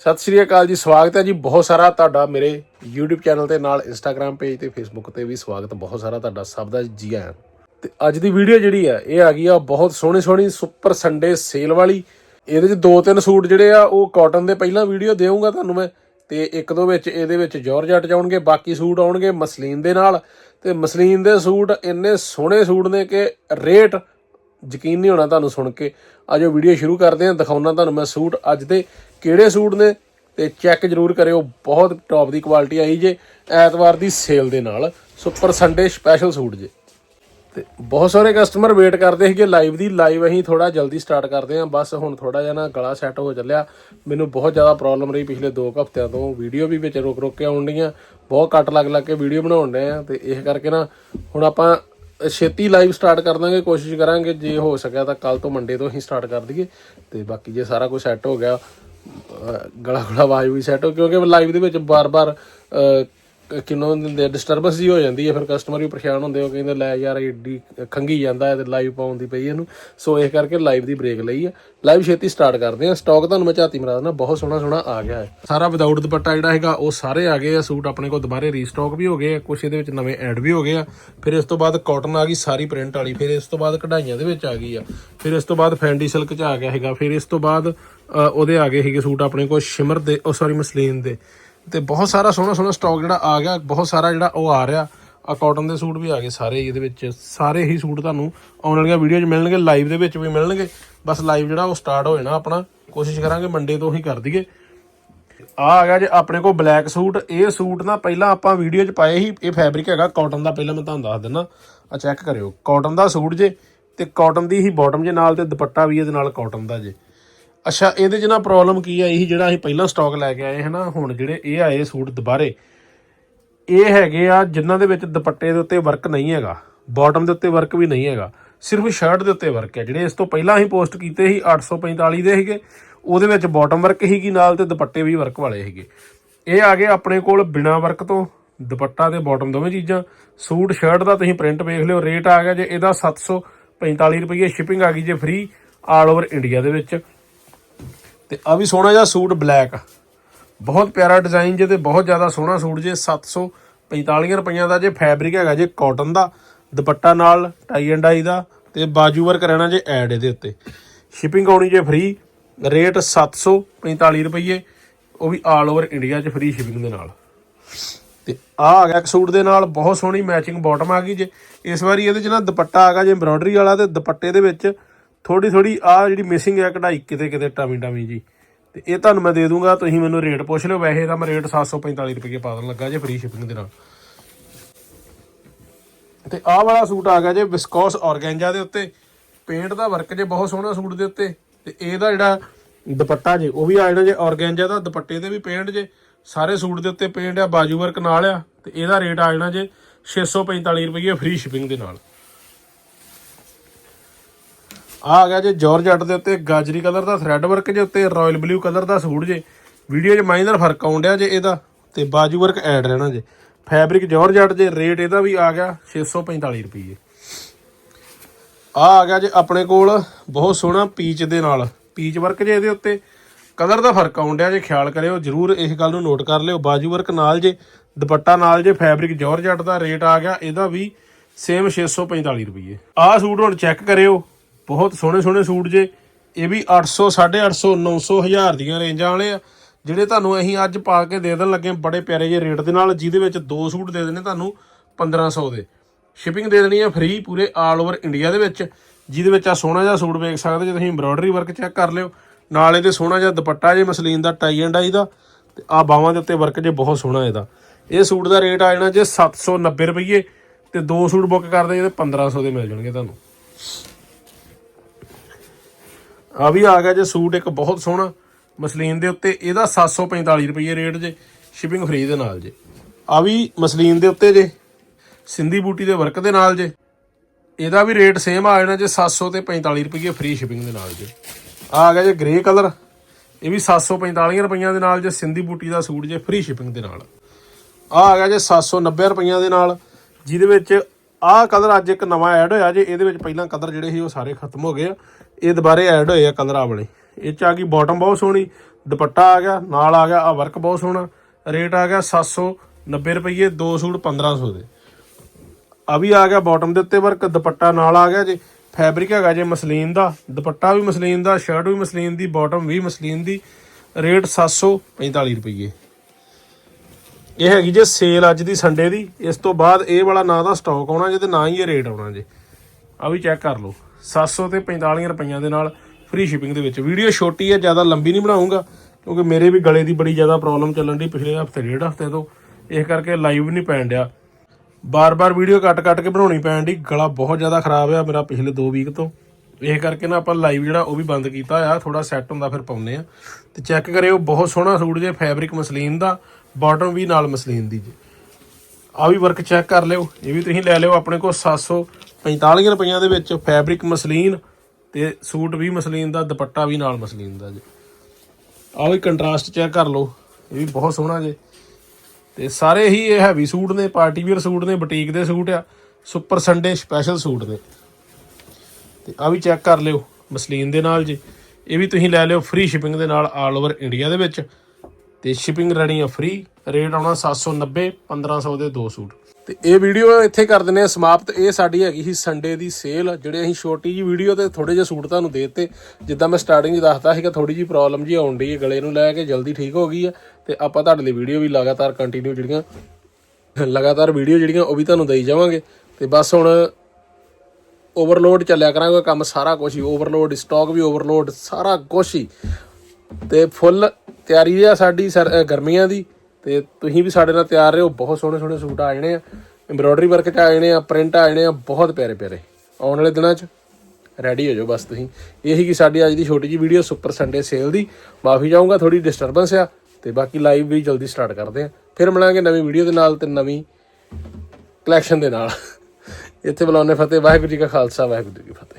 ਸਤਿ ਸ਼੍ਰੀ ਅਕਾਲ ਜੀ, ਸਵਾਗਤ ਹੈ ਜੀ ਬਹੁਤ ਸਾਰਾ ਤੁਹਾਡਾ ਮੇਰੇ YouTube ਚੈਨਲ ਤੇ ਨਾਲ Instagram ਪੇਜ ਤੇ Facebook ਤੇ ਵੀ ਸਵਾਗਤ ਬਹੁਤ ਸਾਰਾ ਤੁਹਾਡਾ ਸਭ ਦਾ ਜੀ ਆਇਆਂ ਤੇ ਅੱਜ ਦੀ ਵੀਡੀਓ ਜਿਹੜੀ ਆ ਇਹ ਆ ਗਈ ਆ ਬਹੁਤ ਸੋਹਣੀ ਸੋਹਣੀ ਸੁਪਰ ਸੰਡੇ ਸੇਲ ਵਾਲੀ। ਇਹਦੇ ਚ ਦੋ ਤਿੰਨ ਸੂਟ ਜਿਹੜੇ ਆ, ਉਹ ਕਾਟਨ ਦੇ ਪਹਿਲਾਂ ਵੀਡੀਓ ਦੇਵਾਂਗਾ ਤੁਹਾਨੂੰ ਮੈਂ। ਤੇ ਇੱਕ ਦੋ ਵਿੱਚ ਇਹਦੇ ਵਿੱਚ ਜਾਰਜਟ ਜਾਉਣਗੇ ਬਾਕੀ ਸੂਟ ਆਉਣਗੇ ਮਸਲੀਨ ਦੇ ਨਾਲ। ਤੇ ਮਸਲੀਨ ਦੇ ਸੂਟ ਇੰਨੇ ਸੋਹਣੇ ਸੂਟ ਨੇ ਕਿ ਰੇਟ ਯਕੀਨ ਨਹੀਂ ਹੋਣਾ ਤੁਹਾਨੂੰ ਸੁਣ ਕੇ। ਆਜੋ ਵੀਡੀਓ ਸ਼ੁਰੂ ਕਰਦੇ ਹਾਂ, ਦਿਖਾਉਣਾ ਤੁਹਾਨੂੰ ਮੈਂ ਸੂਟ। ਅੱਜ ਦੇ ਕਿਹੜੇ ਸੂਟ ਨੇ? ਤੇ ਚੈੱਕ ਜਰੂਰ ਕਰਿਓ, ਬਹੁਤ ਟੌਪ ਦੀ ਕੁਆਲਿਟੀ ਆਈ ਜੇ ਐਤਵਾਰ ਦੀ ਸੇਲ ਦੇ ਨਾਲ। ਸੁਪਰ ਸੰਡੇ ਸਪੈਸ਼ਲ ਸੂਟ ਜੇ। ਤੇ ਬਹੁਤ ਸਾਰੇ ਕਸਟਮਰ ਵੇਟ ਕਰਦੇ ਸੀਗੇ ਲਾਈਵ ਦੀ। ਲਾਈਵ ਅਸੀਂ ਥੋੜਾ ਜਲਦੀ ਸਟਾਰਟ ਕਰਦੇ ਹਾਂ, ਬਸ ਹੁਣ ਥੋੜਾ ਜਿਹਾ ਨਾ ਗਲਾ ਸੈੱਟ ਹੋ ਚੱਲਿਆ। ਮੈਨੂੰ ਬਹੁਤ ਜ਼ਿਆਦਾ ਪ੍ਰੋਬਲਮ ਰਹੀ ਪਿਛਲੇ 2 ਹਫ਼ਤਿਆਂ ਤੋਂ। ਵੀਡੀਓ ਵੀ ਵਿੱਚ ਰੁਕ ਰੁਕ ਕੇ ਆਉਣ ਡੀਆਂ ਬਹੁਤ ਕੱਟ ਲੱਗ ਲੱਗ ਕੇ ਵੀਡੀਓ ਬਣਾਉਣ ਡਏ ਆ। ਤੇ ਇਸ ਕਰਕੇ ਨਾ ਹੁਣ ਆਪਾਂ ਛੇਤੀ ਲਾਈਵ ਸਟਾਰਟ ਕਰ ਦਾਂਗੇ, ਕੋਸ਼ਿਸ਼ ਕਰਾਂਗੇ, ਜੇ ਹੋ ਸਕਿਆ ਤਾਂ ਕੱਲ ਤੋਂ ਮੰਡੇ ਤੋਂ ਹੀ ਸਟਾਰਟ ਕਰ ਦਈਏ। ਤੇ ਬਾਕੀ ਜੇ ਸਾਰਾ ਕੁਝ ਸੈੱਟ ਹੋ ਗਿਆ ਗਲਾ ਗਲਾ ਆਵਾਜ਼ ਵੀ ਸੈੱਟ ਹੋ, ਕਿਉਂਕਿ ਲਾਈਵ ਦੇ ਵਿੱਚ ਬਾਰ-ਬਾਰ ਕਿੰਨੋਂ ਦਿੰਦੇ ਡਿਸਟਰਬੈਂਸ ਜੀ ਹੋ ਜਾਂਦੀ ਹੈ, ਫਿਰ ਕਸਟਮਰ ਵੀ ਪਰੇਸ਼ਾਨ ਹੁੰਦੇ ਉਹ ਕਹਿੰਦੇ, ਲੈ ਯਾਰ, ਏਡੀ ਖੰਗੀ ਜਾਂਦਾ ਹੈ ਤੇ ਲਾਈਵ ਪਾਉਣ ਦੀ ਪਈ ਇਹਨੂੰ। ਸੋ ਇਸ ਕਰਕੇ ਲਾਈਵ ਦੀ ਬ੍ਰੇਕ ਲਈ ਹੈ। ਲਾਈਵ ਛੇਤੀ ਸਟਾਰਟ ਕਰਦੇ ਹਾਂ। ਸਟਾਕ ਤੁਹਾਨੂੰ ਮੈਂ ਝਾਤੀ ਮਰਾ ਦਿੰਦਾ, ਬਹੁਤ ਸੋਹਣਾ ਸੋਹਣਾ ਆ ਗਿਆ ਹੈ। ਸਾਰਾ ਵਿਦਆਊਟ ਦੁਪੱਟਾ ਜਿਹੜਾ ਹੈਗਾ, ਉਹ ਸਾਰੇ ਆ ਗਏ ਆ। ਸੂਟ ਆਪਣੇ ਕੋਲ ਦੁਬਾਰੇ ਰੀਸਟਾਕ ਵੀ ਹੋ ਗਏ ਆ ਕੁਝ ਇਹਦੇ ਵਿੱਚ ਨਵੇਂ ਐਡ ਵੀ ਹੋ ਗਏ ਆ। ਫਿਰ ਇਸ ਤੋਂ ਬਾਅਦ ਕਾਟਨ ਆ ਗਈ ਸਾਰੀ ਪ੍ਰਿੰਟ ਵਾਲੀ। ਫਿਰ ਇਸ ਤੋਂ ਬਾਅਦ ਕਢਾਈਆਂ ਦੇ ਵਿੱਚ ਆ ਗਈ ਆ। ਫਿਰ ਇਸ ਤੋਂ ਬਾਅਦ ਫੈਂਡੀ ਸਿਲਕ ਚ ਆ ਗਿਆ ਹੈਗਾ। ਫਿਰ ਇਸ ਤੋਂ ਬਾਅਦ ਉਹਦੇ ਆ ਗਏ ਹੈਗੇ ਸੂਟ ਆਪਣੇ ਕੋਲ ਸ਼ਿਮਰ ਦੇ, ਉਹ ਸੌਰੀ ਮਸਲੀਨ ਦੇ। ਤੇ ਬਹੁਤ ਸਾਰਾ ਸੋਹਣਾ ਸੋਹਣਾ ਸਟਾਕ ਜਿਹੜਾ ਆ ਗਿਆ, ਬਹੁਤ ਸਾਰਾ ਜਿਹੜਾ ਉਹ ਆ ਰਿਹਾ। ਆ ਕਾਟਨ ਦੇ ਸੂਟ ਵੀ ਆ ਗਏ ਸਾਰੇ ਇਹਦੇ ਵਿੱਚ। ਸਾਰੇ ਹੀ ਸੂਟ ਤੁਹਾਨੂੰ ਆਉਣ ਵਾਲੀਆਂ ਵੀਡੀਓ 'ਚ ਮਿਲਣਗੇ ਲਾਈਵ ਦੇ ਵਿੱਚ ਵੀ ਮਿਲਣਗੇ। ਬਸ ਲਾਈਵ ਜਿਹੜਾ ਉਹ ਸਟਾਰਟ ਹੋ ਜਾਣਾ ਆਪਣਾ। ਕੋਸ਼ਿਸ਼ ਕਰਾਂਗੇ ਮੰਡੇ ਤੋਂ ਹੀ ਕਰ ਦਈਏ। ਆ ਆ ਗਿਆ ਜੇ ਆਪਣੇ ਕੋਲ ਬਲੈਕ ਸੂਟ। ਇਹ ਸੂਟ ਨਾ ਪਹਿਲਾਂ ਆਪਾਂ ਵੀਡੀਓ 'ਚ ਪਾਏ ਸੀ। ਇਹ ਫੈਬਰਿਕ ਹੈਗਾ ਕਾਟਨ ਦਾ, ਪਹਿਲਾਂ ਮੈਂ ਤੁਹਾਨੂੰ ਦੱਸ ਦਿੰਦਾ ਆ ਚੈੱਕ ਕਰਿਓ। ਕਾਟਨ ਦਾ ਸੂਟ ਜੇ, ਤੇ ਕਾਟਨ ਦੀ ਹੀ ਬਾਟਮ ਜੇ, ਨਾਲ ਤੇ ਦੁਪੱਟਾ ਵੀ ਇਹਦੇ ਨਾਲ ਕਾਟਨ ਦਾ ਜੇ। ਅੱਛਾ, ਇਹਦੇ 'ਚ ਨਾ ਪ੍ਰੋਬਲਮ ਕੀ ਆ, ਇਹ ਜਿਹੜਾ ਅਸੀਂ ਪਹਿਲਾਂ ਸਟਾਕ ਲੈ ਕੇ ਆਏ ਹਨਾ, ਹੁਣ ਜਿਹੜੇ ਇਹ ਆਏ ਸੂਟ ਦੁਬਾਰੇ, ਇਹ ਹੈਗੇ ਆ ਜਿਨ੍ਹਾਂ ਦੇ ਵਿੱਚ ਦੁਪੱਟੇ ਦੇ ਉੱਤੇ ਵਰਕ ਨਹੀਂ ਹੈਗਾ ਬਾਟਮ ਦੇ ਉੱਤੇ ਵਰਕ ਵੀ ਨਹੀਂ ਹੈਗਾ, ਸਿਰਫ ਸ਼ਰਟ ਦੇ ਉੱਤੇ ਵਰਕ ਹੈ, ਜਿਹੜੇ ਇਸ ਤੋਂ ਪਹਿਲਾਂ ਅਸੀਂ ਪੋਸਟ ਕੀਤੇ ਸੀ 845 ਦੇ ਸੀਗੇ, ਉਹਦੇ ਵਿੱਚ ਬਾਟਮ ਵਰਕ ਸੀਗੀ ਨਾਲ ਤੇ ਦੁਪੱਟੇ ਵੀ ਵਰਕ ਵਾਲੇ ਸੀਗੇ। ਇਹ ਆ ਗਏ ਆਪਣੇ ਕੋਲ ਬਿਨਾ ਵਰਕ ਤੋਂ, ਦੁਪੱਟਾ ਤੇ ਬਾਟਮ ਦੋਵੇਂ ਚੀਜ਼ਾਂ, ਸੂਟ ਸ਼ਰਟ ਦਾ ਤੁਸੀਂ ਪ੍ਰਿੰਟ ਵੇਖ ਲਿਓ ਰੇਟ ਆ ਗਿਆ ਜੇ ਇਹਦਾ 745 ਰੁਪਏ ਸ਼ਿਪਿੰਗ ਆ ਗਈ ਜੇ ਫ੍ਰੀ ਆਲ ਓਵਰ ਇੰਡੀਆ ਦੇ ਵਿੱਚ। ਤੇ ਆ ਵੀ ਸੋਹਣਾ ਜਿਹਾ ਸੂਟ ਬਲੈਕ। ਬਹੁਤ ਪਿਆਰਾ ਡਿਜ਼ਾਈਨ ਜੇ ਤੇ ਬਹੁਤ ਜ਼ਿਆਦਾ ਸੋਹਣਾ ਸੂਟ ਜੇ 745 ਰੁਪਈਆਂ ਦਾ ਜੇ ਫੈਬਰਿਕ ਹੈਗਾ ਜੇ ਕਾਟਨ ਦਾ, ਦੁਪੱਟਾ ਨਾਲ ਟਾਈ ਐਂਡ ਆਈ ਦਾ ਤੇ ਬਾਜੂ ਵਰਕ ਰਹਿਣਾ ਜੇ ਐਡ ਇਹਦੇ ਉੱਤੇ। ਸ਼ਿਪਿੰਗ ਆਉਣੀ ਜੇ ਫ੍ਰੀ ਰੇਟ 745 ਰੁਪਏ ਉਹ ਵੀ ਆਲ ਓਵਰ ਇੰਡੀਆ 'ਚ ਫ੍ਰੀ ਸ਼ਿਪਿੰਗ ਦੇ ਨਾਲ। ਤੇ ਆ ਆ ਗਿਆ ਇੱਕ ਸੂਟ ਦੇ ਨਾਲ, ਬਹੁਤ ਸੋਹਣੀ ਮੈਚਿੰਗ ਬਾਟਮ ਆ ਗਈ ਜੇ। ਇਸ ਵਾਰੀ ਇਹਦੇ 'ਚ ਨਾ ਦੁਪੱਟਾ ਆ ਗਿਆ ਜੇ ਐਮਬ੍ਰੋਇਡਰੀ ਵਾਲਾ ਤੇ ਦੁਪੱਟੇ ਦੇ ਵਿੱਚ ਥੋੜੀ ਥੋੜੀ ਆ ਜਿਹੜੀ ਮਿਸਿੰਗ ਹੈ ਕਢਾਈ ਕਿਤੇ ਕਿਤੇ ਟਾਵੀ ਟਾਵੀ ਜੀ। ਤੇ ਇਹ ਤੁਹਾਨੂੰ ਮੈਂ ਦੇ ਦੂੰਗਾ, ਤੁਸੀਂ ਮੈਨੂੰ ਰੇਟ ਪੁੱਛ ਲਿਓ। ਵੈਸੇ ਤਾਂ ਮੈਂ ਰੇਟ 745 ਰੁਪਏ ਪਾ ਦੇਣ ਲੱਗਾ ਜੇ ਫ੍ਰੀ ਸ਼ਿਪਿੰਗ ਦੇ ਨਾਲ। ਤੇ ਆਹ ਵਾਲਾ ਸੂਟ ਆ ਗਿਆ ਜੇ ਵਿਸਕੋਸ ਔਰਗੈਂਜਾ ਦੇ ਉੱਤੇ। ਪੇਂਟ ਦਾ ਵਰਕ ਜੇ ਬਹੁਤ ਸੋਹਣਾ ਸੂਟ ਦੇ ਉੱਤੇ। ਤੇ ਇਹਦਾ ਜਿਹੜਾ ਦੁਪੱਟਾ ਜੇ, ਉਹ ਵੀ ਆ ਜਾਣਾ ਜੇ ਔਰਗੈਂਜਾ ਦਾ, ਦੁਪੱਟੇ ਤੇ ਵੀ ਪੇਂਟ ਜੇ। ਸਾਰੇ ਸੂਟ ਦੇ ਉੱਤੇ ਪੇਂਟ ਆ, ਬਾਜੂ ਵਰਕ ਨਾਲ ਆ। ਤੇ ਇਹਦਾ ਰੇਟ ਆ ਜਾਣਾ ਜੇ 645 ਰੁਪਏ ਫ੍ਰੀ ਸ਼ਿਪਿੰਗ ਦੇ ਨਾਲ। ਆ ਆ ਗਿਆ ਜੇ ਜਾਰਜਟ ਦੇ ਉੱਤੇ, ਗਾਜਰੀ ਕਲਰ ਦਾ ਥ੍ਰੈਡ ਵਰਕ ਜੇ ਉੱਤੇ ਰਾਇਲ ਬਲੂ ਕਲਰ ਦਾ ਸੂਟ ਜੇ। ਵੀਡੀਓ 'ਚ ਮਾਈਨਰ ਫ਼ਰਕ ਆਉਣ ਡਿਆ ਜੇ ਇਹਦਾ, ਤੇ ਬਾਜੂ ਵਰਕ ਐਡ ਰਹਿਣਾ ਜੇ। ਫੈਬਰਿਕ ਜਾਰਜਟ ਜੇ ਰੇਟ ਇਹਦਾ ਵੀ ਆ ਗਿਆ 645 ਰੁਪਏ। ਆ ਆ ਗਿਆ ਜੇ ਆਪਣੇ ਕੋਲ ਬਹੁਤ ਸੋਹਣਾ ਪੀਚ ਦੇ ਨਾਲ। ਪੀਚ ਵਰਕ ਜੇ ਇਹਦੇ ਉੱਤੇ, ਕਲਰ ਦਾ ਫ਼ਰਕ ਆਉਣ ਡਿਆ ਜੇ, ਖਿਆਲ ਕਰਿਓ, ਜਰੂਰ ਇਸ ਗੱਲ ਨੂੰ ਨੋਟ ਕਰ ਲਿਓ। ਬਾਜੂ ਵਰਕ ਨਾਲ ਜੇ, ਦੁਪੱਟਾ ਨਾਲ ਜੇ ਫੈਬਰਿਕ ਜਾਰਜਟ ਦਾ ਰੇਟ ਆ ਗਿਆ, ਇਹਦਾ ਵੀ ਸੇਮ 645 ਰੁਪਏ। ਆਹ ਸੂਟ ਹੁਣ ਚੈੱਕ ਕਰਿਓ। ਬਹੁਤ ਸੋਹਣੇ ਸੋਹਣੇ ਸੂਟ ਜੇ। ਇਹ ਵੀ 800 850 900 1000 ਦੀਆਂ ਰੇਂਜਾਂ ਵਾਲੇ ਆ। ਜਿਹੜੇ ਤੁਹਾਨੂੰ ਅਸੀਂ ਅੱਜ ਪਾ ਕੇ ਦੇ ਦੇਣ ਲੱਗੇ ਬੜੇ ਪਿਆਰੇ ਜਿਹੇ ਰੇਟ ਦੇ ਨਾਲ, ਜਿਹਦੇ ਵਿੱਚ ਦੋ ਸੂਟ ਦੇ ਦੇਣੇ ਤੁਹਾਨੂੰ 1500 ਦੇ। ਸ਼ਿਪਿੰਗ ਦੇ ਦੇਣੀ ਹੈ ਫ੍ਰੀ ਪੂਰੇ ਆਲ ਓਵਰ ਇੰਡੀਆ ਦੇ ਵਿੱਚ, ਜਿਹਦੇ ਵਿੱਚ ਆ ਸੋਹਣਾ ਜਿਹਾ ਸੂਟ ਵੇਖ ਸਕਦੇ ਜੇ ਤੁਸੀਂ ਐਮਬ੍ਰੋਇਡਰੀ ਵਰਕ ਚੈੱਕ ਕਰ ਲਿਓ। ਨਾਲ ਇਹਦੇ ਸੋਹਣਾ ਜਿਹਾ ਦੁਪੱਟਾ ਜੇ, muslin the tie and I ਦਾ, ਤੇ ਆ ਬਾਹਾਂ ਦੇ ਉੱਤੇ ਵਰਕ ਜੇ, ਬਹੁਤ ਸੋਹਣਾ ਇਹਦਾ। ਇਹ ਸੂਟ ਦਾ ਰੇਟ ਆ ਜਾਣਾ ਜੇ 790 ਰੁਪਏ ਤੇ ਦੋ ਸੂਟ ਬੁੱਕ ਕਰਦੇ ਜੇ 1500 ਦੇ ਮਿਲ ਜਾਣਗੇ ਤੁਹਾਨੂੰ। ਆ ਵੀ ਆ ਗਿਆ ਜੇ ਸੂਟ ਇੱਕ ਬਹੁਤ ਸੋਹਣਾ ਮਸਲੀਨ ਦੇ ਉੱਤੇ, ਇਹਦਾ 745 ਰੁਪਏ ਰੇਟ ਜੇ ਸ਼ਿਪਿੰਗ ਫ੍ਰੀ ਦੇ ਨਾਲ ਜੇ। ਆ ਵੀ ਮਸਲੀਨ ਦੇ ਉੱਤੇ ਜੇ, ਸਿੰਧੀ ਬੂਟੀ ਦੇ ਵਰਕ ਦੇ ਨਾਲ ਜੇ, ਇਹਦਾ ਵੀ ਰੇਟ ਸੇਮ ਆ ਜਾਣਾ ਜੇ 700 ਤੇ 45 ਰੁਪਏ ਫ੍ਰੀ ਸ਼ਿਪਿੰਗ ਦੇ ਨਾਲ ਜੇ। ਆ ਆ ਗਿਆ ਜੇ ਗ੍ਰੇ ਕਲਰ ਇਹ ਵੀ 745 ਰੁਪਈਆਂ ਦੇ ਨਾਲ ਜੇ, ਸਿੰਧੀ ਬੂਟੀ ਦਾ ਸੂਟ ਜੇ ਫ੍ਰੀ ਸ਼ਿਪਿੰਗ ਦੇ ਨਾਲ। ਆ ਆ ਗਿਆ ਜੇ 790 ਰੁਪਈਆਂ ਦੇ ਨਾਲ, ਜਿਹਦੇ ਵਿੱਚ ਆਹ ਕਲਰ ਅੱਜ ਇੱਕ ਨਵਾਂ ਐਡ ਹੋਇਆ ਜੇ, ਇਹਦੇ ਵਿੱਚ ਪਹਿਲਾਂ ਕਲਰ ਜਿਹੜੇ ਸੀ ਉਹ ਸਾਰੇ ਖਤਮ ਹੋ ਗਏ ਆ। ਇਹ ਦੁਬਾਰੇ ਐਡ ਹੋਏ ਆ ਕਲਰਾਂ ਵਾਲੇ ਇਹ ਚ ਆ ਗਈ ਬਾਟਮ ਬਹੁਤ ਸੋਹਣੀ, ਦੁਪੱਟਾ ਆ ਗਿਆ, ਨਾਲ ਆ ਗਿਆ ਆ ਵਰਕ ਬਹੁਤ ਸੋਹਣਾ। ਰੇਟ ਆ ਗਿਆ 790 ਰੁਪਏ ਦੋ ਸੂਟ 1500 ਦੇ। ਆ ਵੀ ਆ ਗਿਆ ਬਾਟਮ ਦੇ ਉੱਤੇ ਵਰਕ ਦੁਪੱਟਾ ਨਾਲ ਆ ਗਿਆ ਜੇ। ਫੈਬਰਿਕ ਹੈਗਾ ਜੇ ਮਸਲੀਨ ਦਾ, ਦੁਪੱਟਾ ਵੀ ਮਸਲੀਨ ਦਾ ਸ਼ਰਟ ਵੀ ਮਸਲੀਨ ਦੀ ਬਾਟਮ ਵੀ ਮਸਲੀਨ ਦੀ। ਰੇਟ 745 ਰੁਪਏ ਇਹ ਹੈਗੀ ਜੇ ਸੇਲ ਅੱਜ ਦੀ ਸੰਡੇ ਦੀ। ਇਸ ਤੋਂ ਬਾਅਦ ਇਹ ਵਾਲਾ ਨਾ ਦਾ ਸਟਾਕ ਆਉਣਾ ਜੇ ਤੇ ਨਾ ਹੀ ਇਹ ਰੇਟ ਆਉਣਾ ਜੇ। ਆ ਵੀ ਚੈੱਕ ਕਰ ਲਓ। 700 ਤੇ 45 ਰੁਪਈਆਂ ਦੇ ਨਾਲ ਫ੍ਰੀ ਸ਼ਿਪਿੰਗ ਦੇ ਵਿੱਚ। ਵੀਡੀਓ ਛੋਟੀ ਹੈ, ਜ਼ਿਆਦਾ ਲੰਬੀ ਨਹੀਂ ਬਣਾਉਂਗਾ, ਕਿਉਂਕਿ ਮੇਰੇ ਵੀ ਗਲੇ ਦੀ ਬੜੀ ਜ਼ਿਆਦਾ ਪ੍ਰੋਬਲਮ ਚੱਲਣ ਦੀ ਪਿਛਲੇ ਹਫ਼ਤੇ, ਡੇਢ ਹਫ਼ਤੇ ਤੋਂ। ਇਸ ਕਰਕੇ ਲਾਈਵ ਨਹੀਂ ਪੈਣ ਡਿਆ। ਬਾਰ-ਬਾਰ ਵੀਡੀਓ ਕੱਟ-ਕੱਟ ਕੇ ਬਣਾਉਣੀ ਪੈਣ ਦੀ ਗਲਾ ਬਹੁਤ ਜ਼ਿਆਦਾ ਖਰਾਬ ਆ ਮੇਰਾ ਪਿਛਲੇ 2 ਵੀਕ ਤੋਂ। ਇਹ ਕਰਕੇ ਨਾ ਆਪਾਂ ਲਾਈਵ ਜਿਹੜਾ ਉਹ ਵੀ ਬੰਦ ਕੀਤਾ ਆ ਥੋੜਾ ਸੈੱਟ ਹੁੰਦਾ ਫਿਰ ਪਾਉਨੇ ਆ ਤੇ ਚੈੱਕ ਕਰਿਓ, ਬਹੁਤ ਸੋਹਣਾ ਸੂਟ ਜੇ ਫੈਬਰਿਕ ਮਸਲੀਨ ਦਾ ਬਾਟਮ ਵੀ ਨਾਲ ਮਸਲੀਨ ਦੀ ਜੀ। ਆ ਵੀ ਵਰਕ ਚੈੱਕ ਕਰ ਲਿਓ, ਇਹ ਵੀ ਤੁਸੀਂ ਲੈ ਲਿਓ ਆਪਣੇ ਕੋਲ 745 ਰੁਪਈਆਂ ਦੇ ਵਿੱਚ ਫੈਬਰਿਕ ਮਸਲੀਨ ਤੇ ਸੂਟ ਵੀ ਮਸਲੀਨ ਦਾ, ਦੁਪੱਟਾ ਵੀ ਨਾਲ ਮਸਲੀਨ ਦਾ ਜੀ। ਆਹ ਵੀ ਕੰਟਰਾਸਟ ਚੈੱਕ ਕਰ ਲਓ, ਇਹ ਵੀ ਬਹੁਤ ਸੋਹਣਾ ਜੇ। ਤੇ ਸਾਰੇ ਹੀ ਇਹ ਹੈਵੀ ਸੂਟ ਨੇ ਪਾਰਟੀ ਵੀਅਰ ਸੂਟ ਨੇ, ਬੁਟੀਕ ਦੇ ਸੂਟ ਆ ਸੁਪਰ ਸੰਡੇ ਸਪੈਸ਼ਲ ਸੂਟ ਨੇ। ਤੇ ਆ ਵੀ ਚੈੱਕ ਕਰ ਲਿਓ, ਮਸਲੀਨ ਦੇ ਨਾਲ ਜੀ। ਇਹ ਵੀ ਤੁਸੀਂ ਲੈ ਲਿਓ ਫ੍ਰੀ ਸ਼ਿਪਿੰਗ ਦੇ ਨਾਲ ਆਲ ਓਵਰ ਇੰਡੀਆ ਦੇ ਵਿੱਚ। ਤੇ ਸ਼ਿਪਿੰਗ ਰਹਿਣੀ ਆ ਫ੍ਰੀ ਰੇਟ ਆਉਣਾ 790 1500 ਦੇ ਦੋ ਸੂਟ। ਤੇ ਇਹ ਵੀਡੀਓ ਇੱਥੇ ਕਰ ਦਿੰਨੇ ਆ ਸਮਾਪਤ। ਇਹ ਸਾਡੀ ਹੈਗੀ ਸੀ ਸੰਡੇ ਦੀ ਸੇਲ ਜਿਹੜੇ ਅਸੀਂ ਛੋਟੀ ਜੀ ਵੀਡੀਓ ਤੇ ਥੋੜੇ ਜਿਹੇ ਸੂਟ ਤੁਹਾਨੂੰ ਦੇ ਦਿੱਤੇ। ਜਿੱਦਾਂ ਮੈਂ ਸਟਾਰਟਿੰਗ 'ਚ ਦੱਸਦਾ ਸੀਗਾ ਥੋੜੀ ਜੀ ਪ੍ਰੋਬਲਮ ਜੀ ਆਉਣ ਡਈ ਹੈ, ਗਲੇ ਨੂੰ ਲੈ ਕੇ ਜਲਦੀ ਠੀਕ ਹੋ ਗਈ ਹੈ ਤੇ ਆਪਾਂ ਤੁਹਾਡੇ ਲਈ ਵੀਡੀਓ ਵੀ ਲਗਾਤਾਰ ਕੰਟੀਨਿਊ ਜਿਹੜੀਆਂ, ਲਗਾਤਾਰ ਵੀਡੀਓ ਜਿਹੜੀਆਂ ਉਹ ਵੀ ਤੁਹਾਨੂੰ ਦੇਈ ਜਾਵਾਂਗੇ। ਤੇ ਬਸ ਹੁਣ ਓਵਰਲੋਡ ਚੱਲਿਆ ਕਰਾਂਗੇ ਕੰਮ ਸਾਰਾ ਕੁਝ ਹੀ ਓਵਰਲੋਡ ਸਟਾਕ ਵੀ ਓਵਰਲੋਡ ਸਾਰਾ ਕੁਝ ਹੀ। ਤੇ ਫੁੱਲ ਤਿਆਰੀ ਆ ਸਾਡੀ ਸਰ ਅ, ਗਰਮੀਆਂ ਦੀ ਤੇ ਤੁਸੀਂ ਵੀ ਸਾਡੇ ਨਾਲ ਤਿਆਰ ਰਹੋ। ਬਹੁਤ ਸੋਹਣੇ ਸੋਹਣੇ ਸੂਟ ਆ ਜਾਣੇ ਆ। ਐਮਬ੍ਰੋਇਡਰੀ ਵਰਕ ਚ ਆ ਜਾਣੇ ਆ ਪ੍ਰਿੰਟ ਆ ਜਾਣੇ ਆ ਬਹੁਤ ਪਿਆਰੇ ਪਿਆਰੇ। ਆਉਣ ਵਾਲੇ ਦਿਨਾਂ ਚ ਰੈਡੀ ਹੋ ਜਾਓ ਬਸ ਤੁਸੀਂ। ਇਹੀ ਕੀ ਸਾਡੀ ਅੱਜ ਦੀ ਛੋਟੀ ਜੀ ਵੀਡੀਓ ਸੁਪਰ ਸੰਡੇ ਸੇਲ ਦੀ। ਮਾਫੀ ਚਾਹੂੰਗਾ ਥੋੜੀ ਡਿਸਟਰਬੈਂਸ ਆ ਤੇ ਬਾਕੀ ਲਾਈਵ ਵੀ ਜਲਦੀ ਸਟਾਰਟ ਕਰਦੇ ਆ। ਫਿਰ ਮਿਲਾਂਗੇ ਨਵੀਂ ਵੀਡੀਓ ਦੇ ਨਾਲ ਤੇ ਨਵੀਂ ਕਲੈਕਸ਼ਨ ਦੇ ਨਾਲ। ਇੱਥੇ ਬੁਲਾਉਨੇ ਫਤਿਹ। ਵਾਹਿਗੁਰੂ ਜੀ ਕਾ ਖਾਲਸਾ ਵਾਹਿਗੁਰੂ ਜੀ ਕੀ ਫਤਿਹ।